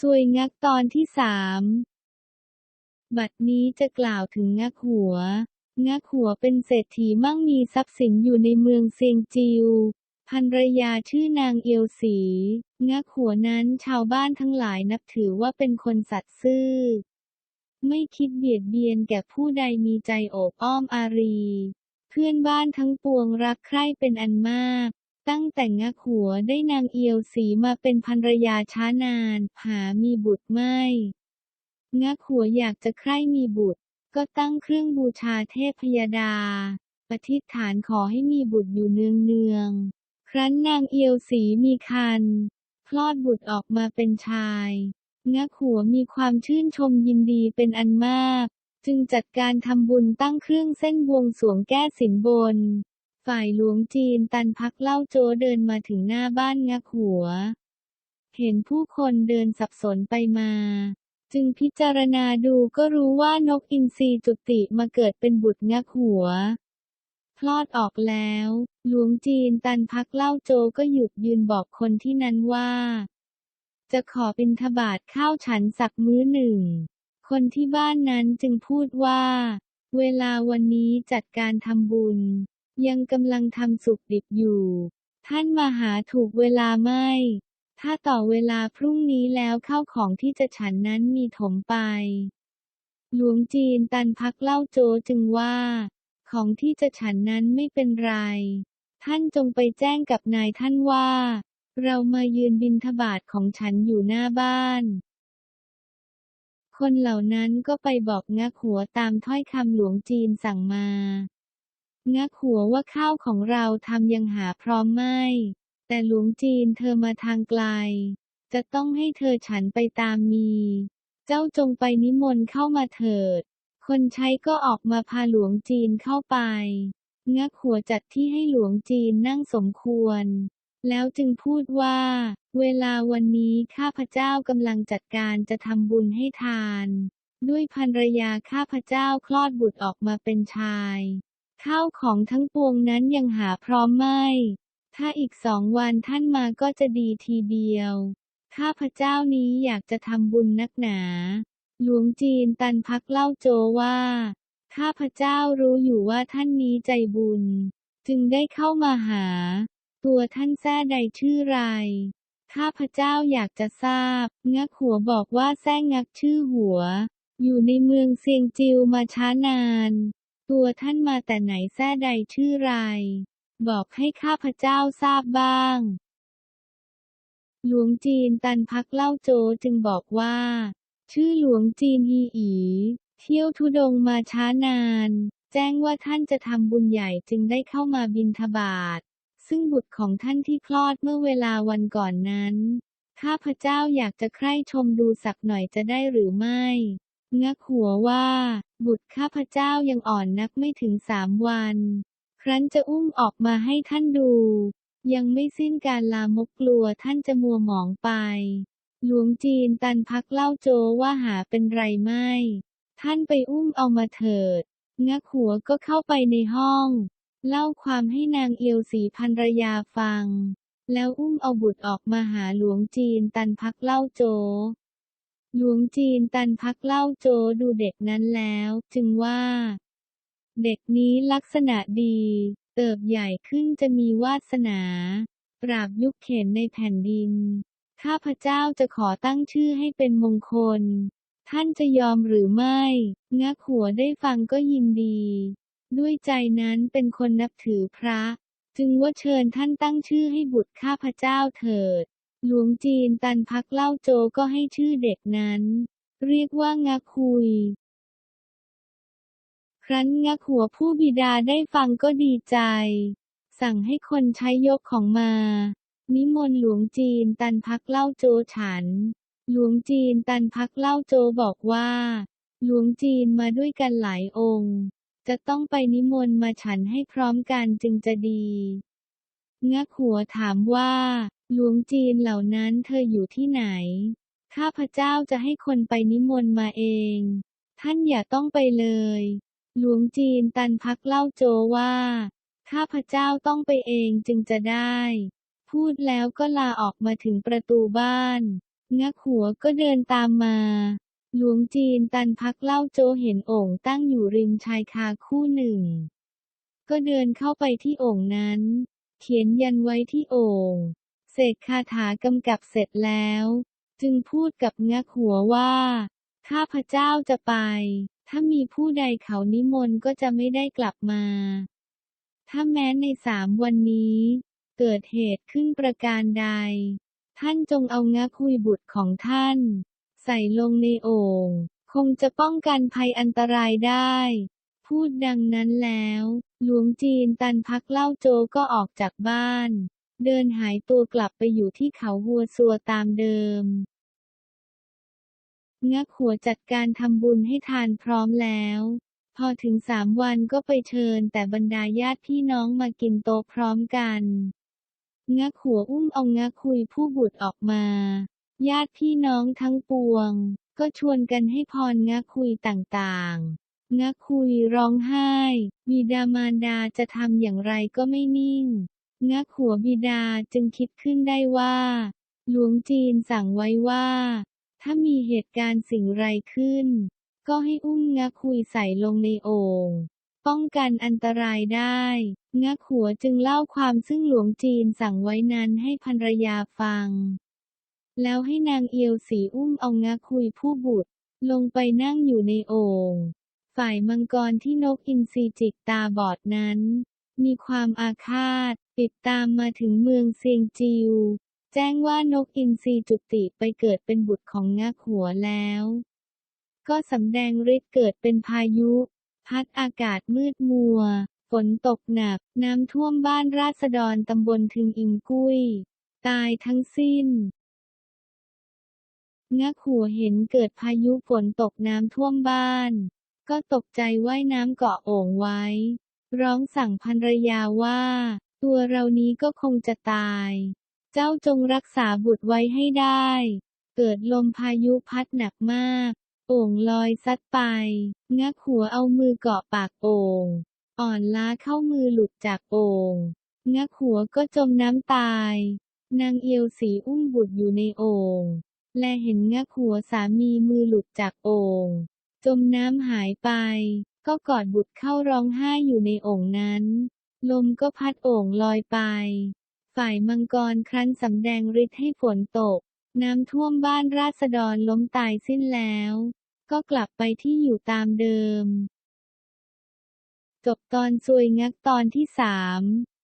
ซวยงักตอนที่สามบัดนี้จะกล่าวถึงงักหัว งักหัวเป็นเศรษฐีมั่งมีทรัพย์สินอยู่ในเมืองเซียงจิวภรรยาชื่อนางเอียวสี งักหัวนั้นชาวบ้านทั้งหลายนับถือว่าเป็นคนสัตย์ซื่อ ไม่คิดเบียดเบียนแก่ผู้ใดมีใจโอบอ้อมอารี เพื่อนบ้านทั้งปวงรักใคร่เป็นอันมาก ตั้งแต่งักหัวได้นางเอียวสีมาเป็นภรรยาช้านาน หามีบุตรไม่ งักหัวอยากจะใคร่มีบุตร ก็ตั้งเครื่องบูชาเทพยดาปฏิฐานขอให้มีบุตรอยู่เนืองเนืองๆครั้นนางเอียวสีมีคัน คลอดบุตรออกมาเป็นชายงักหัวมีความชื่นชมยินดีเป็นอันมาก จึงจัดการทำบุญตั้งเครื่องเส้นบวงสวงแก้สินบน ฝ่ายหลวงจีนตันพักเล่าโจเดินมาถึงหน้าบ้านงักหัว เห็นผู้คนเดินสับสนไปมา จึงพิจารณาดูก็รู้ว่านกอินทรีจุติมาเกิดเป็นบุตรงักหัว คลอดออกแล้ว หลวงจีนตันพักเล่าโจก็หยุดยืนบอกคนที่นั้นว่า จะขอบิณฑบาตข้าวฉันสักมื้อหนึ่ง คนที่บ้านนั้นจึงพูดว่า เวลาวันนี้จัดการทำบุญ ยังกำลังทำสุกดิบอยู่ ท่านมาหาถูกเวลาไม่ ถ้าต่อเวลาพรุ่งนี้แล้วข้าวของที่จะฉันนั้นมีถมไป หลวงจีนตันพักเล่าโจจึงว่า ของที่จะฉันนั้นไม่เป็นไร ท่านจงไปแจ้งกับนายท่านว่า เรามายืนบิณฑบาตของฉันอยู่หน้าบ้านคนเหล่านั้นก็ไปบอกงักหัวตามถ้อยคำหลวงจีนสั่งมา งักหัวว่าข้าวของเราทำยังหาพร้อมไม่ แต่หลวงจีนเธอมาทางไกล จะต้องให้เธอฉันไปตามมี เจ้าจงไปนิมนต์เข้ามาเถิด คนใช้ก็ออกมาพาหลวงจีนเข้าไป งักหัวจัดที่ให้หลวงจีนนั่งสมควร แล้วจึงพูดว่า เวลาวันนี้ข้าพเจ้ากำลังจัดการจะทำบุญให้ทานด้วยภรรยาข้าพเจ้าคลอดบุตรออกมาเป็นชาย ข้าวของทั้งปวงนั้นยังหาพร้อมไม่ ถ้าอีกสองวันท่านมาก็จะดีทีเดียว ข้าพเจ้านี้อยากจะทำบุญนักหนา หลวงจีนตันพักเล่าโจว่า ข้าพเจ้ารู้อยู่ว่าท่านนี้ใจบุญ จึงได้เข้ามาหา ตัวท่านแท้ใดชื่อไร ข้าพเจ้าอยากจะทราบ งักหัวบอกว่าแท้งักชื่อหัว อยู่ในเมืองเซียงจิวมาช้านาน ตัวท่านมาแต่ไหนแท้ใดชื่อไร บอกให้ข้าพเจ้าทราบบ้าง หลวงจีนตันพักเล่าโจจึงบอกว่า ชื่อหลวงจีนฮีอี เที่ยวทุดงมาช้านาน แจ้งว่าท่านจะทำบุญใหญ่จึงได้เข้ามาบิณฑบาตซึ่งบุตรของท่านที่คลอดเมื่อเวลาวันก่อนนั้น ข้าพเจ้าอยากจะใคร่ชมดูสักหน่อยจะได้หรือไม่ งักหัวว่า บุตรข้าพเจ้ายังอ่อนนักไม่ถึงสามวัน ครั้นจะอุ้มออกมาให้ท่านดู ยังไม่สิ้นการลามกกลัวท่านจะมัวหมองไป หลวงจีนตันพักเล่าโจว่าหาเป็นไรไม่ ท่านไปอุ้มเอามาเถิด งักหัวก็เข้าไปในห้อง เล่าความให้นางเอียวสีภรรยาฟัง แล้วอุ้มเอาบุตรออกมาหาหลวงจีนตันพักเล่าโจ หลวงจีนตันพักเล่าโจดูเด็กนั้นแล้ว จึงว่า เด็กนี้ลักษณะดี เติบใหญ่ขึ้นจะมีวาสนา ปราบยุคเข็นในแผ่นดิน ข้าพเจ้าจะขอตั้งชื่อให้เป็นมงคล ท่านจะยอมหรือไม่งักหัวได้ฟังก็ยินดี ด้วยใจนั้นเป็นคนนับถือพระ จึงว่าเชิญท่านตั้งชื่อให้บุตรข้าพเจ้าเถิด หลวงจีนตันพักเล่าโจก็ให้ชื่อเด็กนั้น เรียกว่างักคุย ครั้นงักหัวผู้บิดาได้ฟังก็ดีใจ สั่งให้คนใช้ยกของมา นิมนต์หลวงจีนตันพักเล่าโจฉัน หลวงจีนตันพักเล่าโจบอกว่า หลวงจีนมาด้วยกันหลายองค์ จะต้องไปนิมนต์มาฉันให้พร้อมกันจึงจะดีงักหัวถามว่า หลวงจีนเหล่านั้นเธออยู่ที่ไหน ข้าพเจ้าจะให้คนไปนิมนต์มาเอง ท่านอย่าต้องไปเลย หลวงจีนตันพักเล่าโจว่า ข้าพเจ้าต้องไปเองจึงจะได้ พูดแล้วก็ลาออกมาถึงประตูบ้าน งักหัวก็เดินตามมา หลวงจีนตันพักเล่าโจเห็นโอ่งตั้งอยู่ริมชายคาคู่หนึ่ง ก็เดินเข้าไปที่โอ่งนั้น เขียนยันไว้ที่โอ่ง เสกคาถากำกับเสร็จแล้ว จึงพูดกับงักหัวว่า ข้าพเจ้าจะไป ถ้ามีผู้ใดเขานิมนต์ก็จะไม่ได้กลับมา ถ้าแม้ในสามวันนี้ เกิดเหตุขึ้นประการใด ท่านจงเอางักคุยบุตรของท่าน ใส่ลงในโอ่งคงจะป้องกันภัยอันตรายได้ พูดดังนั้นแล้ว หลวงจีนตันพักเล่าโจก็ออกจากบ้าน เดินหายตัวกลับไปอยู่ที่เขาหัวซัวตามเดิม งักหัวจัดการทำบุญให้ทานพร้อมแล้ว พอถึงสามวันก็ไปเชิญแต่บรรดาญาติพี่น้องมากินโต๊ะพร้อมกัน งักหัวอุ้มเอางักคุยผู้บุตรออกมา ญาติพี่น้องทั้งปวง ก็ชวนกันให้พรงักคุยต่างๆ งักคุยร้องไห้บิดามารดาจะทำอย่างไรก็ไม่นิ่ง งักหัวบิดาจึงคิดขึ้นได้ว่า หลวงจีนสั่งไว้ว่า ถ้ามีเหตุการณ์สิ่งไรขึ้น ก็ให้อุ้มงักคุยใส่ลงในโอ่งป้องกันอันตรายได้ งักหัวจึงเล่าความซึ่งหลวงจีนสั่งไว้นั้นให้ภรรยาฟัง แล้วให้นางเอียวสีอุ้มเอางักคุยผู้บุตร ลงไปนั่งอยู่ในโอ่งฝ่ายมังกรที่นกอินทรีจิกตาบอดนั้น มีความอาฆาต ติดตามมาถึงเมืองเซียงจิว แจ้งว่านกอินทรีจุติไปเกิดเป็นบุตรของงักหัวแล้ว ก็สำแดงฤทธิ์เกิดเป็นพายุ พัดอากาศมืดมัว ฝนตกหนัก น้ำท่วมบ้านราษฎรตำบลทึงอิงกุ้ย ตายทั้งสิ้นงักหัวเห็นเกิดพายุฝนตกน้ำท่วมบ้าน ก็ตกใจว่ายน้ำเกาะโอ่งไว้ ร้องสั่งภรรยาว่า ตัวเรานี้ก็คงจะตาย เจ้าจงรักษาบุตรไว้ให้ได้ เกิดลมพายุพัดหนักมาก โอ่งลอยซัดไป งักหัวเอามือเกาะปากโอ่ง อ่อนล้าเข้ามือหลุดจากโอ่ง งักหัวก็จมน้ำตาย นางเอียวสีอุ้มบุตรอยู่ในโอ่ง และเห็นงักหัวสามีมือหลุดจากโอ่ง จมน้ำหายไป ก็กอดบุตรเข้าร้องไห้อยู่ในโอ่งนั้น ลมก็พัดโอ่งลอยไป ฝ่ายมังกรครั้นสำแดงฤทธิ์ให้ฝนตก น้ำท่วมบ้านราษฎรล้มตายสิ้นแล้ว ก็กลับไปที่อยู่ตามเดิม จบตอนซวยงักตอนที่สาม